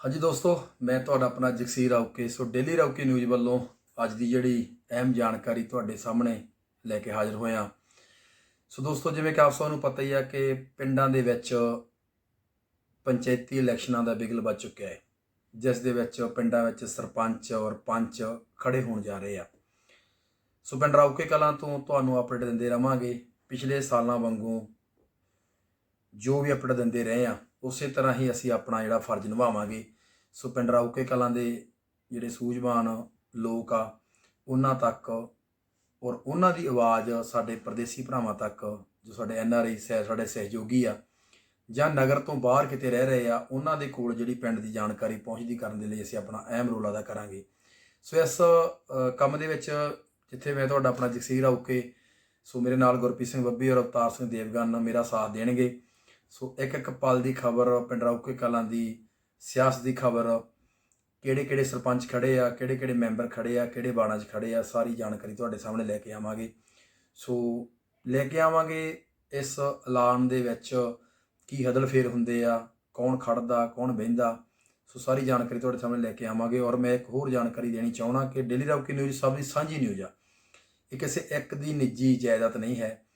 ਹਾਂਜੀ ਦੋਸਤੋ, ਮੈਂ ਤੁਹਾਡਾ ਆਪਣਾ Jagsir Rauke so daily Rauke news ਵੱਲੋਂ ਅੱਜ ਦੀ ਜਿਹੜੀ ਅਹਿਮ ਜਾਣਕਾਰੀ ਤੁਹਾਡੇ ਸਾਹਮਣੇ ਲੈ ਕੇ ਹਾਜ਼ਰ ਹੋਇਆ। ਸੋ ਦੋਸਤੋ, ਜਿਵੇਂ ਕਿ ਆਪ ਸਭ ਨੂੰ ਪਤਾ ਹੀ ਆ ਕਿ ਪਿੰਡਾਂ ਦੇ ਵਿੱਚ ਪੰਚਾਇਤੀ ਇਲੈਕਸ਼ਨਾਂ ਦਾ ਬਿਗਲ ਵੱਜ ਚੁੱਕਿਆ ਹੈ, ਜਿਸ ਦੇ ਵਿੱਚ ਪਿੰਡਾਂ ਵਿੱਚ ਸਰਪੰਚ ਔਰ ਪੰਚ ਖੜੇ ਹੋਣ ਜਾ ਰਹੇ ਆ। ਸੋ ਪਿੰਡ ਰਾਉਕੇ ਕਲਾਂ ਤੋਂ ਤੁਹਾਨੂੰ ਅਪਡੇਟ ਦਿੰਦੇ ਰਵਾਂਗੇ। ਪਿਛਲੇ ਸਾਲਾਂ ਵਾਂਗੂ ਜੋ ਵੀ ਅਪਡੇਟ ਦਿੰਦੇ ਰਹੇ ਆ ਉਸੇ ਤਰ੍ਹਾਂ ਹੀ ਅਸੀਂ ਆਪਣਾ ਜਿਹੜਾ ਫਰਜ਼ ਨਿਭਾਵਾਂਗੇ। ਸੋ ਪਿੰਡ ਰਾਉਕੇ ਕਲਾਂ ਦੇ ਜਿਹੜੇ ਸੂਝਵਾਨ ਲੋਕ ਆ, ਉਹਨਾਂ ਤੱਕ ਔਰ ਉਹਨਾਂ ਦੀ ਆਵਾਜ਼ ਸਾਡੇ ਪਰਦੇਸੀ ਭਰਾਵਾਂ ਤੱਕ, ਜੋ ਸਾਡੇ ਐਨ ਆਰ ਆਈ ਸਾਡੇ ਸਹਿਯੋਗੀ ਆ ਜਾਂ ਨਗਰ ਤੋਂ ਬਾਹਰ ਕਿਤੇ ਰਹਿ ਰਹੇ ਆ, ਉਹਨਾਂ ਦੇ ਕੋਲ ਜਿਹੜੀ ਪਿੰਡ ਦੀ ਜਾਣਕਾਰੀ ਪਹੁੰਚਦੀ ਕਰਨ ਦੇ ਲਈ ਅਸੀਂ ਆਪਣਾ ਅਹਿਮ ਰੋਲ ਅਦਾ ਕਰਾਂਗੇ। ਸੋ ਇਸ ਕੰਮ ਦੇ ਵਿੱਚ ਜਿੱਥੇ ਮੈਂ ਤੁਹਾਡਾ ਆਪਣਾ ਜਗਸੀਰ ਆਉਕੇ ਸੋ ਮੇਰੇ ਨਾਲ ਗੁਰਪ੍ਰੀਤ ਸਿੰਘ ਬੱਬੀ ਔਰ ਅਵਤਾਰ ਸਿੰਘ ਦੇਵਗਨ ਮੇਰਾ ਸਾਥ ਦੇਣਗੇ। ਸੋ ਇੱਕ ਇੱਕ ਪਲ ਦੀ ਖਬਰ ਪਿੰਡ ਰੌਕੇ ਕਲਾਂ ਦੀ, ਸਿਆਸਤ ਦੀ ਖਬਰ, ਕਿਹੜੇ ਕਿਹੜੇ ਸਰਪੰਚ ਖੜੇ ਆ, ਕਿਹੜੇ ਕਿਹੜੇ ਮੈਂਬਰ ਖੜੇ ਆ, ਕਿਹੜੇ ਬਾਣਾਂ 'ਚ ਖੜੇ ਆ, ਸਾਰੀ ਜਾਣਕਾਰੀ ਤੁਹਾਡੇ ਸਾਹਮਣੇ ਲੈ ਕੇ ਆਵਾਂਗੇ। ਸੋ ਲੈ ਕੇ ਆਵਾਂਗੇ ਇਸ ਐਲਾਨ ਦੇ ਵਿੱਚ ਕੀ ਹਦਲ ਫੇਰ ਹੁੰਦੇ ਆ, ਕੌਣ ਖੜਦਾ, ਕੌਣ ਬਹਿੰਦਾ। ਸੋ ਸਾਰੀ ਜਾਣਕਾਰੀ ਤੁਹਾਡੇ ਸਾਹਮਣੇ ਲੈ ਕੇ ਆਵਾਂਗੇ ਔਰ ਮੈਂ ਇੱਕ ਹੋਰ ਜਾਣਕਾਰੀ ਦੇਣੀ ਚਾਹਣਾ ਕਿ ਡੇਲੀ ਰੌਕੀ ਨਿਊਜ਼ ਸਭ ਦੀ ਸਾਂਝੀ ਨਿਊਜ਼ ਆ। ਇਹ ਕਿਸੇ ਇੱਕ ਦੀ ਨਿੱਜੀ ਜਾਇਦਾਦ ਨਹੀਂ ਹੈ।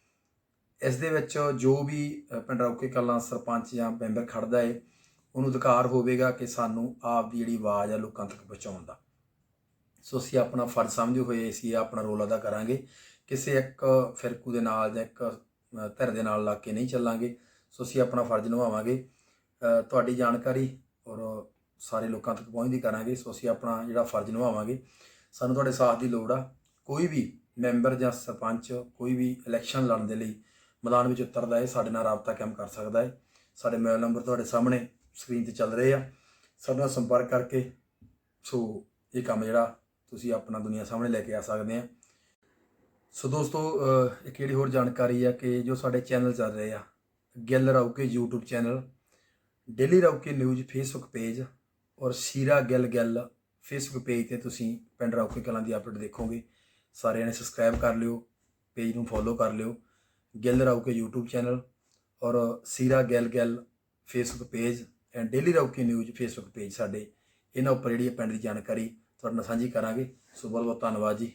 ਇਸ ਦੇ ਵਿੱਚ ਜੋ ਵੀ ਪਿੰਡ ਰੌਕੇ ਕਲਾਂ ਸਰਪੰਚ ਜਾਂ ਮੈਂਬਰ ਖੜਦਾ ਏ, ਉਹਨੂੰ ਅਧਿਕਾਰ ਹੋਵੇਗਾ ਕਿ ਸਾਨੂੰ ਆਪ ਦੀ ਜਿਹੜੀ ਆਵਾਜ਼ ਆ ਲੋਕਾਂ ਤੱਕ ਪਹੁੰਚਾਉਣ ਦਾ। ਸੋ ਅਸੀਂ ਆਪਣਾ ਫਰਜ਼ ਸਮਝਦੇ ਹੋਏ ਅਸੀਂ ਆਪਣਾ ਰੋਲ ਅਦਾ ਕਰਾਂਗੇ। ਕਿਸੇ ਇੱਕ ਫਿਰਕੂ ਦੇ ਨਾਲ ਜਾਂ ਇੱਕ ਧਿਰ ਦੇ ਨਾਲ ਲੱਗ ਕੇ ਨਹੀਂ ਚੱਲਾਂਗੇ। ਸੋ ਅਸੀਂ ਆਪਣਾ ਫਰਜ਼ ਨਿਭਾਵਾਂਗੇ। ਤੁਹਾਡੀ ਜਾਣਕਾਰੀ ਔਰ ਸਾਰੇ ਲੋਕਾਂ ਤੱਕ ਪਹੁੰਚਦੀ ਕਰਾਂਗੇ। ਸੋ ਅਸੀਂ ਆਪਣਾ ਜਿਹੜਾ ਫਰਜ਼ ਨਿਭਾਵਾਂਗੇ। ਸਾਨੂੰ ਤੁਹਾਡੇ ਸਾਥ ਦੀ ਲੋੜ ਆ। ਕੋਈ ਵੀ ਮੈਂਬਰ ਜਾਂ ਸਰਪੰਚ ਕੋਈ ਵੀ ਇਲੈਕਸ਼ਨ ਲੜਨ ਦੇ ਲਈ ਮੈਦਾਨ ਵਿੱਚ ਉਤਰਦਾ ਹੈ, ਸਾਡੇ ਨਾਲ ਰਾਬਤਾ ਕਾਇਮ ਕਰ ਸਕਦਾ ਹੈ। ਸਾਡੇ ਮੋਬਾਈਲ ਨੰਬਰ ਤੁਹਾਡੇ ਸਾਹਮਣੇ ਸਕਰੀਨ ਤੇ ਚੱਲ ਰਹੇ ਆ। ਸਾਡੇ ਨਾਲ ਸੰਪਰਕ ਕਰਕੇ ਸੋ ਇਹ ਕੰਮ ਜਿਹੜਾ ਤੁਸੀਂ ਆਪਣਾ ਦੁਨੀਆ ਸਾਹਮਣੇ ਲੈ ਕੇ ਆ ਸਕਦੇ ਆ। ਸੋ ਦੋਸਤੋ ਇੱਕ ਜਿਹੜੀ ਹੋਰ ਜਾਣਕਾਰੀ ਆ ਕਿ ਜੋ ਸਾਡੇ ਚੈਨਲ ਚੱਲ ਰਹੇ ਆ, Gill Rauke YouTube channel, daily Rauke news Facebook page ਔਰ ਸੀਰਾ ਗਿੱਲ ਗਿੱਲ ਫੇਸਬੁੱਕ ਪੇਜ ਤੇ ਤੁਸੀਂ ਪਿੰਡ ਰੌਕੇ ਕਲਾਂ ਦੀ ਅਪਡੇਟ ਦੇਖੋਗੇ। ਸਾਰਿਆਂ ਨੇ ਸਬਸਕ੍ਰਾਈਬ ਕਰ ਲਿਓ, ਪੇਜ ਨੂੰ ਫੋਲੋ ਕਰ ਲਿਓ। ਗਿੱਲ ਰੌਕੇ YouTube ਚੈਨਲ ਔਰ Sira Gill Gill Facebook page and daily Rauke news Facebook page ਸਾਡੇ ਇਹਨਾਂ ਉੱਪਰ ਜਿਹੜੀ ਹੈ ਪਿੰਡ ਦੀ ਜਾਣਕਾਰੀ ਤੁਹਾਡੇ ਨਾਲ ਸਾਂਝੀ ਕਰਾਂਗੇ। ਸੋ ਬਹੁਤ ਬਹੁਤ ਧੰਨਵਾਦ ਜੀ।